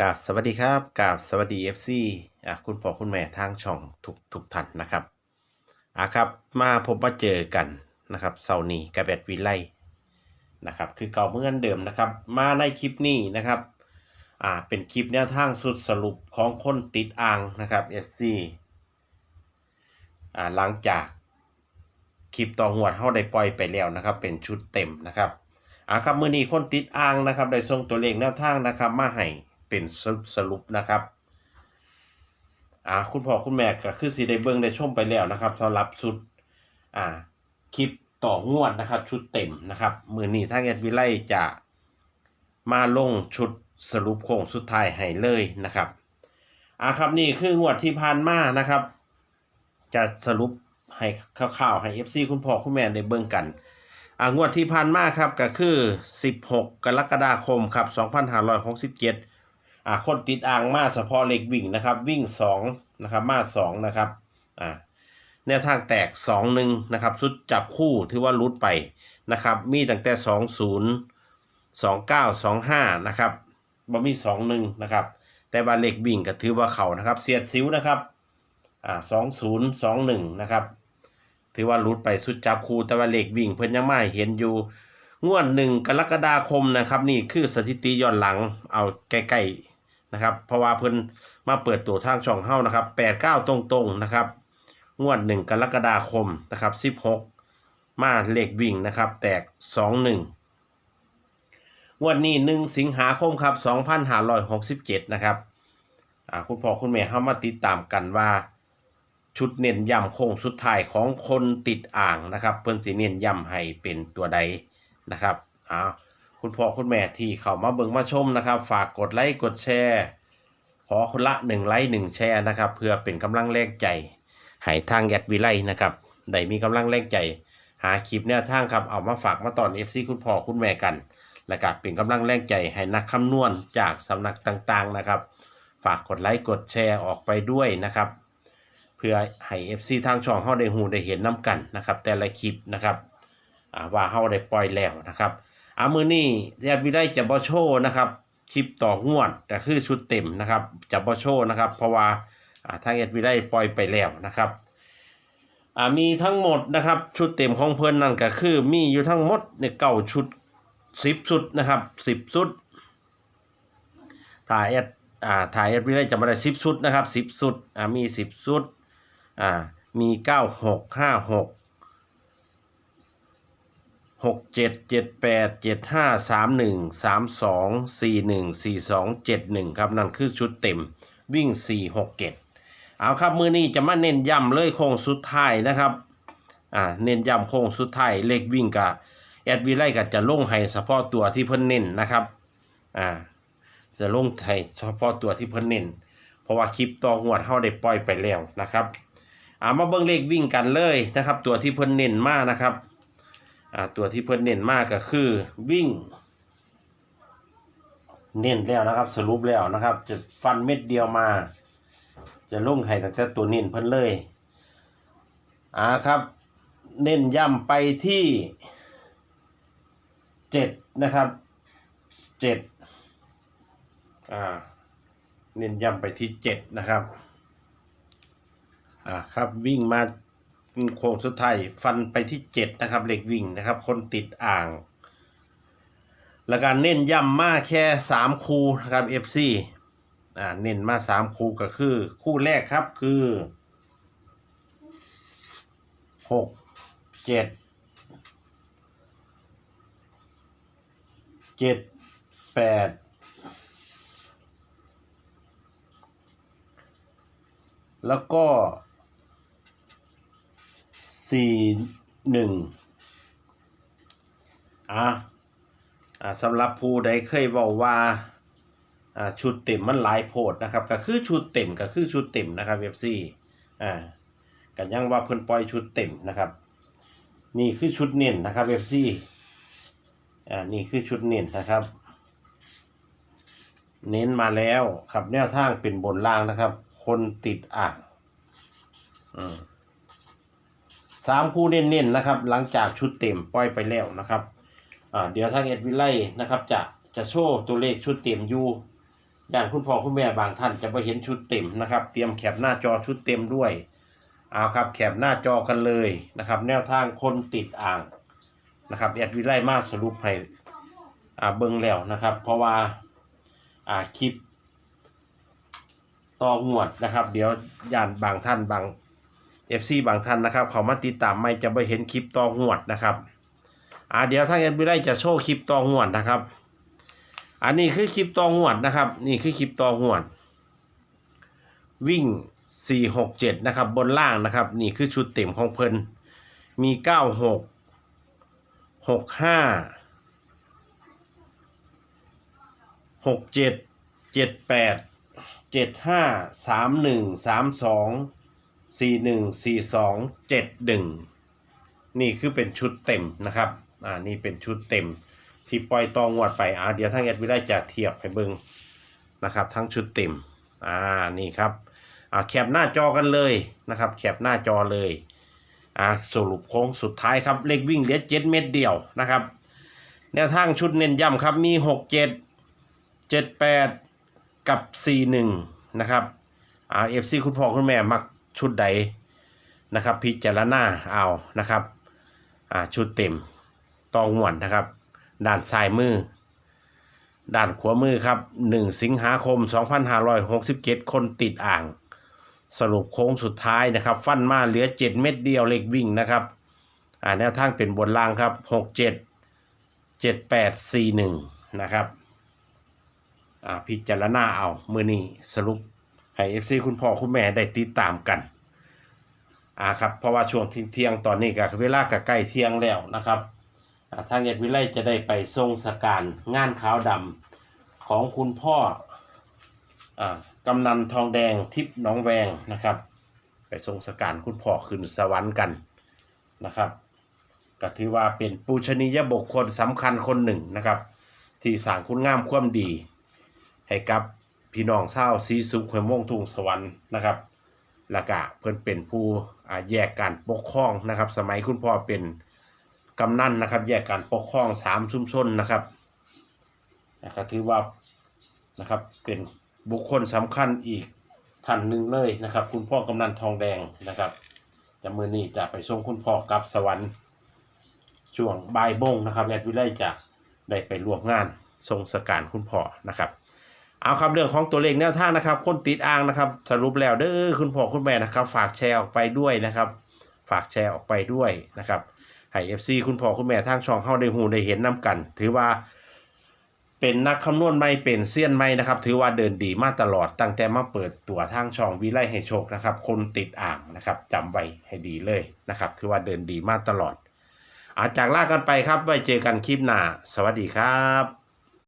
กราบสวัสดีครับกราบสวัสดี FC อะคุณพ่อคุณแม่ทางช่องทุกทุกท่านนะครับอะครับมาพบมาเจอกันนะครับเสาร์นี้กับแบดวิไลนะครับคือเก่าเหมื่อนเดิมนะครับ มาในคลิปนี้นะครับอ่าเป็นคลิปแนวทางสุดสรุปของคนติดอ่างนะครับ FC อ่าหลังจากคลิปต่อหัวดเฮาได้ปล่อยไปแล้วนะครับ เป็นชุดเต็มนะครับอ่าครับมื้อนี้คนติดอ่างนะครับได้ส่งตัวเลขแนวทางนะครับมาให้ เป็นสรุปสรุปนะครับอ่าคุณพ่อคุณแม่ก็คือสิได้เบิ่งได้ชมไปแล้วนะครับสำหรับชุดอ่าคลิปต่องวดนะครับ ชุดเต็มนะครับมือนี้ทางแอดวิไลจะมาลงชุดสรุปโค้งสุดท้ายให้เลยนะครับอ่าครับนี่คืองวดที่ผ่านมานะครับ จะสรุปให้คร่าวๆให้ FC คุณพ่อคุณแม่ได้เบิ่งกันอ่างวดที่ผ่านมาครับก็คือ 16 กรกฎาคมครับ 2567 อ่าคนติดอ่างมาเฉพาะเลขวิ่งนะครับ วิ่ง2นะครับมา2นะครับอ่าแนวทางแตก2 1นะครับสุดจับคู่ถือว่ารุดไปนะครับ มีตั้งแต่ 20 29 25นะครับบ่มี21นะครับ แต่ว่าเลขวิ่งก็ถือว่าเขานะครับ เสียดซิวนะครับอ่า20 21นะครับถือว่ารุดไปสุดจับคู่แต่ว่าเลขวิ่งเพิ่นยังไม่เห็นอยู่งวดหนึ่งกรกฎาคมนะครับ นี่คือสถิติย้อนหลังเอาใกล้ๆ นะครับ เพราะว่าเพิ่นมาเปิดตัวทางช่องเฮานะครับแปดเก้าตรงๆนะครับ งวดหนึ่งกรกฎาคมนะครับสิบหกมาเลขวิ่งนะครับ แตกสองหนึ่งงวดนี้หนึ่งสิงหาคมครับสองพันห้าร้อยหกสิบเจ็ดนะครับคุณพ่อคุณแม่เฮามาติดตามกันว่า ชุดเน้นย้ำโค้งสุดท้ายของคนติดอ่างนะครับ เพิ่นสิเน้นย้ำให้เป็นตัวใดนะครับอ้าว คุณพ่อคุณแม่ที่เข้ามาเบิ่งมาชมนะครับ ฝากกดไลค์กดแชร์ ขอคนละ1ไลค์1แชร์นะครับ เพื่อเป็นกำลังแรงใจให้ทางแอดวิไลนะครับได้มีกำลังแรงใจ หาคลิปแนวทางครับเอามาฝากมาตอน FC คุณพ่อคุณแม่กัน และก็เป็นกำลังแรงใจให้นักคำนวณจากสำนักต่างๆนะครับ ฝากกดไลค์กดแชร์ออกไปด้วยนะครับ เพื่อให้ FC ทางช่องเฮาได้หูได้เห็นน้กันนะครับ แต่ละคลิปนะครับว่าเฮาได้ปล่อยแล้วนะครับ อามือนี้แอดวิไลจะบ่โชว์นะครับคลิปต่องวดแต่คือชุดเต็มนะครับจะบ่โชว์นะครับ เพราะว่าทางแอดวิไลปล่อยไปแล้วนะครับมีทั้งหมดนะครับชุดเต็มของเพิ่อนนั่นก็คือมีอยู่ทั้งหมดเนี่ยเก้าชุด10ชุดนะครับ10ชุดถ้าแอดอ่าถ่ายแอดวิไลจะมาได้10ชุดนะครับ10ชุดอ่ามี10ชุดอ่ามีเก้าหกห้าหก หกเจ็ดเจ็ดแปดเจ็ดห้าสามหนึ่งสามสองสี่หนึ่งสี่สองเจ็ดหนึ่งครับนั่นคือชุดเต็มวิ่งสี่หกเจ็ดเอาครับมือนี้จะมาเน้นย้ำเลยโค้งสุดท้ายนะครับอ่าเน้นย้ำโค้งสุดท้ายเลขวิ่งกับแอดวิไลกับจะลงให้เฉพาะตัวที่เพิ่นเน้นนะครับอ่าจะลงให้เฉพาะตัวที่เพิ่นเน้นเพราะว่าคลิปต่อหวดเฮาได้ปล่อยไปแล้วนะครับอ่ามาเบิ่งเลขวิ่งกันเลยนะครับ ตัวที่เพิ่นเน้นมากนะครับ ตัวที่เพิ่นเน้นมากก็คือวิ่ง เน้นแล้วนะครับ สรุปแล้วนะครับ จะฟันเม็ดเดียวมา จะลงให้ตั้งแต่ตัวเน้นเพิ่นเลยอ่าครับ เน้นย้ำไปที่เจ็ดนะครับเจ็ดอ่าเน้นย้ำไปที่เจ็ดนะครับอ่าครับวิ่งมา โค้งสุดท้ายฟันไปที่เจ็ดนะครับเหล็กวิ่งนะครับ คนติดอ่าง แล้วการเน้นย้ำมาแค่สามคูนะครับ FC อ่าเน้นมาสามคูก็คือ คู่แรกครับคือหกเจ็ดเจ็ดแปดแล้วก็ สี่หนึ่งอะอ่าสำหรับผู้ใดเคยบอกว่าอ่าชุดเต็มมันหลายโพดนะครับ ก็คือชุดเต็มก็คือชุดเต็มนะครับเอฟซีอ่ากันยังว่าเพิ่นปล่อยชุดเต็มนะครับ นี่คือชุดเน้นนะครับเอฟซีอ่านี่คือชุดเน้นนะครับ เน้นมาแล้วครับแนวทางเป็นบนล่างนะครับ คนติดอ่างอืม สามคู่เน้นๆนะครับ หลังจากชุดเต็มปล่อยไปแล้วนะครับอ่าเดี๋ยวทางเอ็ดวิไลนะครับ จะจะโชว์ตัวเลขชุดเต็มอยู่อย่างคุณพ่อคุณแม่บางท่านจะไปเห็นชุดเต็มนะครับ เตรียมแคปหน้าจอชุดเต็มด้วยเอาครับแคปหน้าจอกันเลยนะครับ แนวทางคนติดอ่างนะครับแอดวิไลมาสรุปให้อ่าเบิ่งแล้วนะครับ เพราะว่าอ่าคลิปต่องวดนะครับ เดี๋ยวย่านบางท่านบาง FC บางท่านนะครับเขามาติดตามไม่จะไปเห็นคลิปต่องวดนะครับอ่าเดี๋ยวทางแอดวิไลจะโชว์คลิปต่องวดนะครับ อันนี้คือคลิปต่องวดนะครับ นี่คือคลิปต่องวด วิ่ง 467 นะครับ บนล่างนะครับ นี่คือชุดเต็มของเพิ่นมี 96 65 67 78 75 31 32 41 42 71นี่คือเป็นชุดเต็มนะครับ อ่า นี่เป็นชุดเต็ม ที่ปล่อยตองวดไปอ่าเดี๋ยวทางแอดวิไลจะเทียบให้เบิงนะครับ ทั้งชุดเต็ม อ่า นี่ครับ อ่า แคปหน้าจอกันเลยนะครับ แคปหน้าจอเลย อ่า สรุปโค้งสุดท้ายครับ เลขวิ่งเหลือเจ็ดเม็ดเดียวนะครับ แนวทางชุดเน้นย้ำครับ มีหกเจ็ดเจ็ดแปดกับสี่หนึ่งนะครับ อ่าเอฟซีคุณพ่อคุณแม่มัก ชุดใดนะครับ พิจารณาเอานะครับอ่าชุดเต็มตองหวนนะครับ ด้านซ้ายมือ ด้านขวามือครับ 1 สิงหาคม 2567 คนติดอ่าง สรุปโค้งสุดท้ายนะครับ ฟันมาเหลือ 7 เม็ดเดียวเล็กวิ่งนะครับอ่าแนวทางเป็นบนล่างครับ 67 78 41 นะครับอ่าพิจารณาเอามือนี้สรุป ให้ FC คุณพ่อคุณแม่ได้ติดตามกันอ่าครับเพราะว่าช่วงเที่ยงตอนนี้ก็เวลาก็ใกล้เที่ยงแล้วนะครับอ่าทางเอกวิไลจะได้ไปทรงสการงานขาวดำของคุณพ่ออากำนันทองแดงทิพน้องแวงนะครับ ไปทรงสการคุณพ่อขึ้นสวรรค์กันนะครับก็ถือว่าเป็นปูชนียบุคคลสำคัญคนหนึ่งนะครับ ที่สร้างคุณงามความดี ให้กับ พี่น้องชาวสีสุขห้วยม่วงทุ่งสวรรค์นะครับแล้วก็เพื่อนเป็นผู้แยกการปกครองนะครับ สมัยคุณพ่อเป็นกำนันนะครับ แยกการปกครองสามชุมชนนะครับนะครับถือว่านะครับเป็นบุคคลสำคัญอีกท่านหนึ่งเลยนะครับ คุณพ่อกำนันทองแดงนะครับจะมือนี้จะไปส่งคุณพ่อกลับสวรรค์ช่วงบ่ายโมงนะครับแอดวิไลจะได้ไปร่วมงานทรงสการคุณพ่อนะครับ เอาครับเรื่องของตัวเลขแนวทางนะครับ คนติดอ่างนะครับ สรุปแล้วเด้อคุณพ่อคุณแม่นะครับ ฝากแชร์ออกไปด้วยนะครับ ฝากแชร์ออกไปด้วยนะครับให้ FC คุณพ่อคุณแม่ทางช่องเข้าได้หูได้เห็นน้กัน ถือว่า เป็นนักคำนวณไม่เป็นเซียนไม่นะครับ ถือว่าเดินดีมาตลอดตั้งแต่มาเปิดตัวทางช่องวิไลให้โชคนะครับ คนติดอ่างนะครับจำไว้ให้ดีเลยนะครับ ถือว่าเดินดีมาตลอดอาจากลากันไปครับไว้เจอกันคลิปหน้า สวัสดีครับ